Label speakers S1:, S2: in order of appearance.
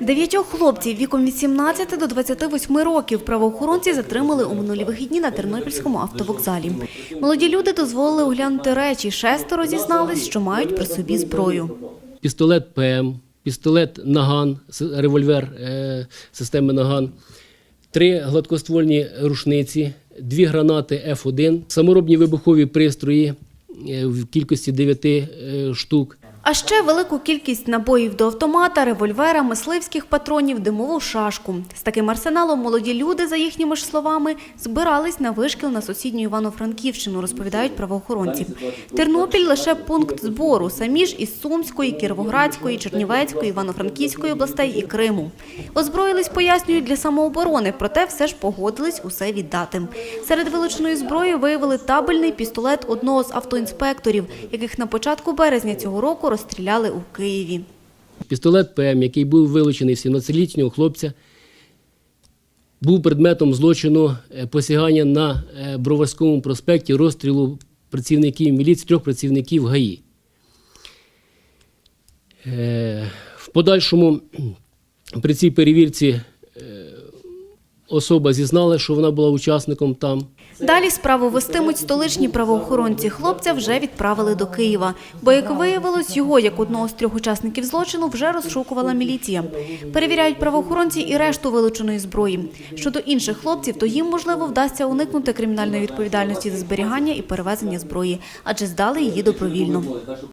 S1: Дев'ятьох хлопців віком від 17 до 28 років правоохоронці затримали у минулі вихідні на Тернопільському автовокзалі. Молоді люди дозволили оглянути речі. Шестеро зізнались, що мають при собі зброю.
S2: пістолет ПМ, пістолет Наган, револьвер е, системи Наган, три гладкоствольні рушниці, дві гранати F1, саморобні вибухові пристрої е, в кількості 9 е, штук.
S1: А ще велику кількість набоїв до автомата, револьвера, мисливських патронів, димову шашку. З таким арсеналом молоді люди, за їхніми ж словами, збирались на вишкіл на сусідню Івано-Франківщину, розповідають правоохоронці. Тернопіль лише пункт збору, самі ж із Сумської, Кіровоградської, Чернівецької, Івано-Франківської областей і Криму. Озброїлись, пояснюють, для самооборони, проте все ж погодились усе віддати. Серед вилученої зброї виявили табельний пістолет одного з автоінспекторів, яких на початку березня цього року розстріляли у Києві.
S2: Пістолет ПМ, який був вилучений в 17-літнього хлопця, був предметом злочину е, посягання на е, Броварському проспекті розстрілу працівників міліції, трьох працівників ГАІ. Е, В подальшому при цій перевірці особа зізнала, що вона була учасником там.
S1: Далі справу вестимуть столичні правоохоронці. Хлопця вже відправили до Києва. Бо, як виявилось, його, як одного з трьох учасників злочину, вже розшукувала міліція. Перевіряють правоохоронці і решту вилученої зброї. Щодо інших хлопців, то їм, можливо, вдасться уникнути кримінальної відповідальності за зберігання і перевезення зброї, адже здали її добровільно.